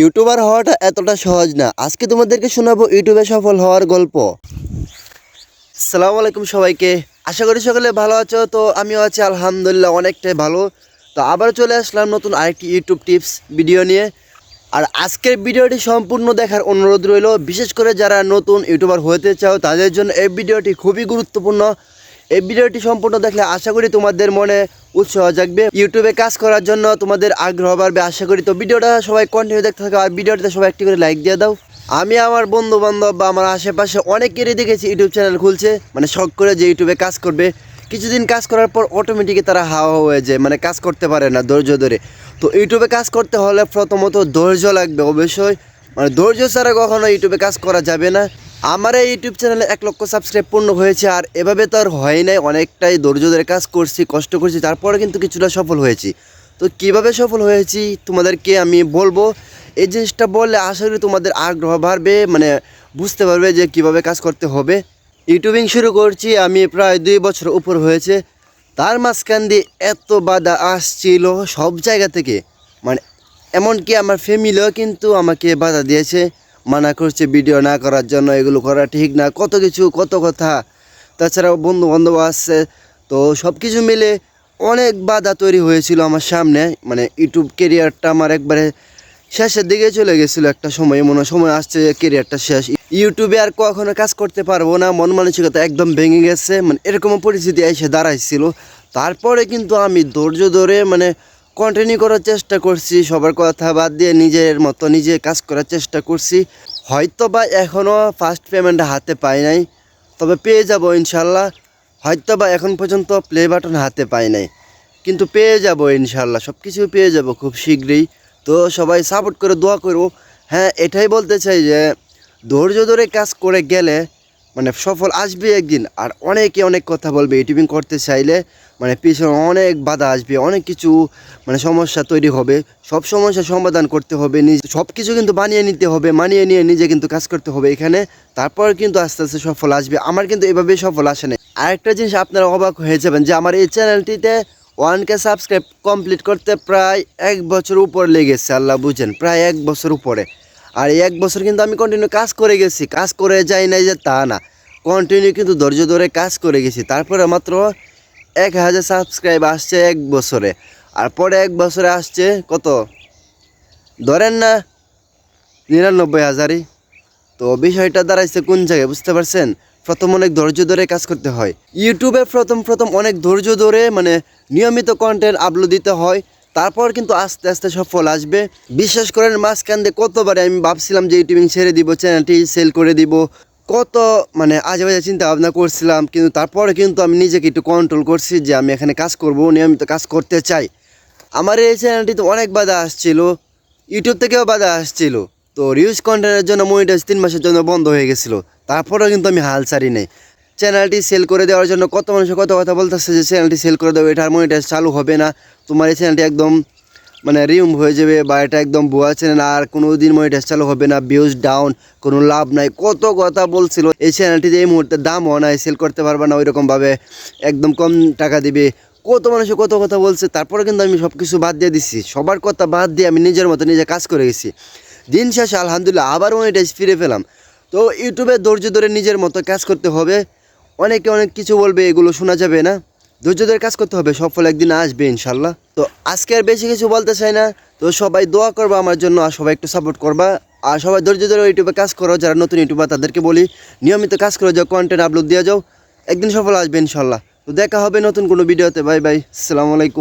YouTuber হওয়াটা এতটা সহজ না। আজকে তোমাদেরকে শোনাবো ইউটিউবে সফল হওয়ার গল্প। সালাম আলাইকুম সবাইকে। আশা করি সকলে ভালো আছো, তো আমিও আছি, আলহামদুলিল্লাহ অনেকটাই ভালো। তো আবার চলে আসলাম নতুন আরেকটি ইউটিউব টিপস ভিডিও নিয়ে। আর আজকের ভিডিওটি সম্পূর্ণ দেখার অনুরোধ রইল, বিশেষ করে যারা নতুন ইউটিউবার হতে চাও, তাদের জন্য এই ভিডিওটি খুবই গুরুত্বপূর্ণ। এই ভিডিওটি সম্পূর্ণ দেখলে আশা করি তোমাদের মনে উৎসাহ জাগবে। ইউটিউবে কাজ করার জন্য তোমাদের আগ্রহ বাড়বে, আশা করি। তো ভিডিওটা সবাই কন্টিনিউ দেখতে থাকো আর ভিডিওটাতে সবাই একটি করে লাইক দিয়ে দাও। আমি আমার বন্ধু বান্ধব বা আমার আশেপাশে অনেকেরই দেখেছি ইউটিউব চ্যানেল খুলছে মানে শখ করে যে ইউটিউবে কাজ করবে। কিছুদিন কাজ করার পর অটোমেটিকই তারা হাওয়া হয়ে যায় মানে কাজ করতে পারে না ধৈর্য ধরে। তো ইউটিউবে কাজ করতে হলে প্রথমত ধৈর্য লাগবে অবশ্যই। মানে ধৈর্য ছাড়া কখনো ইউটিউবে কাজ করা যাবে না। আমার এই ইউটিউব চ্যানেলে এক লক্ষ সাবস্ক্রাইব পূর্ণ হয়েছে আর এভাবে তো আর হয় নাই, অনেকটাই ধৈর্য ধরে কাজ করছি, কষ্ট করছি, তারপরে কিন্তু কিছুটা সফল হয়েছি। তো কীভাবে সফল হয়েছি তোমাদেরকে আমি বলব, এই জিনিসটা বললে আশা করি তোমাদের আগ্রহ বাড়বে মানে বুঝতে পারবে যে কীভাবে কাজ করতে হবে। ইউটিউবিং শুরু করছি, আমি প্রায় দুই বছর উপর হয়েছে। তার মাঝখান দিয়ে এত বাধা আসছিল সব জায়গা থেকে। মানে এমনকি আমার ফ্যামিলিও কিন্তু আমাকে বাধা দিয়েছে। মানা করছে ভিডিও না করার জন্য, এগুলো করা ঠিক না, কত কিছু, কত কথা। তাছাড়াও বন্ধু বান্ধব আসছে তো সব কিছু মিলে অনেক বাধা তৈরি হয়েছিল আমার সামনে। মানে ইউটিউব কেরিয়ারটা আমার একবারে শেষের দিকে চলে গেছিল একটা সময়, মনে সময় আসছে কেরিয়ারটা শেষ। ইউটিউবে আর কখনো কাজ করতে পারব না, মন মানসিকতা একদম ভেঙে গেছে মানে এরকম পরিস্থিতি এসে দাঁড়াইছিল। তারপরে কিন্তু আমি ধৈর্য ধরে মানে কন্টিনিউ করার চেষ্টা করছি, সবার কথা বাদ দিয়ে নিজের মতো নিজে কাজ করার চেষ্টা করছি। হয়তো বা এখনও ফার্স্ট পেমেন্ট হাতে পাই নাই, তবে পেয়ে যাব ইনশাল্লাহ। হয়তো বা এখন পর্যন্ত প্লে বাটন হাতে পাই নাই, কিন্তু পেয়ে যাব ইনশাল্লাহ সব কিছু পেয়ে যাব খুব শীঘ্রই। তো সবাই সাপোর্ট করে দোয়া করো হ্যাঁ এটাই বলতে চাই যে, ধৈর্য ধরে কাজ করে গেলে মানে সফল আসবে একদিন আর অনেকে অনেক কথা বলবে ইউটিউবিং করতে চাইলে মানে পিছনে অনেক বাধা আসবে, অনেক কিছু মানে সমস্যা তৈরি হবে। সব সমস্যার সমাধান করতে হবে, নিজে সব কিছু কিন্তু বানিয়ে নিতে হবে, মানিয়ে নিয়ে নিজে কিন্তু কাজ করতে হবে এখানে। তারপর কিন্তু আস্তে আস্তে সফল আসবে। আমার কিন্তু এভাবেই সফল আসে না আরেকটা জিনিস আপনারা অবাক হয়ে যাবেন যে আমার এই চ্যানেলটিতে ওয়ান কে সাবস্ক্রাইব কমপ্লিট করতে প্রায় এক বছর উপর লেগেছে, আল্লাহ বুঝেন, প্রায় এক বছর উপরে। আর এক বছর কিন্তু আমি কন্টিনিউ কাজ করে গেছি, কাজ করে যাই নাই যে তা না। কন্টিনিউ কিন্তু ধৈর্য ধরে কাজ করে গেছি। তারপরে মাত্র এক হাজার সাবস্ক্রাইব আসছে এক বছরে। আর পরে এক বছরে আসছে কত? ধরেন না, নিরানব্বই হাজারই। তো বিষয়টা দাঁড়াইছে কোন জায়গায়, বুঝতে পারছেন? প্রথম অনেক ধৈর্য ধরে কাজ করতে হয়। ইউটিউবে প্রথম প্রথম অনেক ধৈর্য ধরে মানে নিয়মিত কন্টেন্ট আপলোড দিতে হয়। তারপর কিন্তু আস্তে আস্তে সফল আসবে। বিশ্বাস করেন, মাঝখান দিয়ে কতবারে আমি ভাবছিলাম যে ইউটিউবিং ছেড়ে দিব, চ্যানেলটি সেল করে দিব। কত মানে আজে বাজে চিন্তা ভাবনা করছিলাম, কিন্তু তারপরে কিন্তু আমি নিজেকে একটু কন্ট্রোল করছি যে আমি এখানে কাজ করব, নিয়মিত কাজ করতে চাই। আমার এই চ্যানেলটিতে অনেক বাধা আসছিল, ইউটিউব থেকেও বাধা আসছিল। তো রিউজ কন্টেন্টের জন্য মনিটাইজ তিন মাসের জন্য বন্ধ হয়ে গেছিল। তারপরেও কিন্তু আমি হাল ছাড়ি নাই চ্যানেলটি সেল করে দেওয়ার জন্য কত মানুষের কত কথা বলতেছে যে চ্যানেলটি সেল করে দেবে এটা আর মনিটাইজ চালু হবে না। তোমার এই চ্যানেলটি একদম মানে রিউম হয়ে যাবে বা এটা একদম ভুয়া চ্যানেল আর কোনো দিন মনিটাইজ চালু হবে না ভিউজ ডাউন কোনো লাভ নাই। কত কথা বলছিল, এই চ্যানেলটিতে এই মুহূর্তে দাম দামও নাই সেল করতে পারবে না, ওইরকমভাবে একদম কম টাকা দিবে। কত মানুষে কত কথা বলছে, তারপরে কিন্তু আমি সব কিছু বাদ দিয়ে দিচ্ছি সবার কথা বাদ দিয়ে আমি নিজের মতো নিজে কাজ করে গেছি। দিন শেষে আলহামদুলিল্লাহ আবার মনিটাইজ ফিরে পেলাম। তো ইউটিউবে ধৈর্য ধরে নিজের মতো কাজ করতে হবে। অনেকে অনেক কিছু বলবে, এগুলো শোনা যাবে না। ধৈর্য ধরে কাজ করতে হবে সফল একদিন আসবে ইনশাল্লাহ। তো আজকে আর বেশি কিছু বলতে চাই না। তো সবাই দোয়া করবা আমার জন্য, আর সবাই একটু সাপোর্ট করবা। আর সবাই ধৈর্য ধরে ইউটিউবে কাজ করো, যারা নতুন ইউটিউবার তাদেরকে বলি, নিয়মিত কাজ করে যাও কন্টেন্ট আপলোড দিয়ে যাও, একদিন সফল আসবে ইনশাল্লাহ। তো দেখা হবে নতুন কোনো ভিডিওতে বাই বাই আসসালামু আলাইকুম।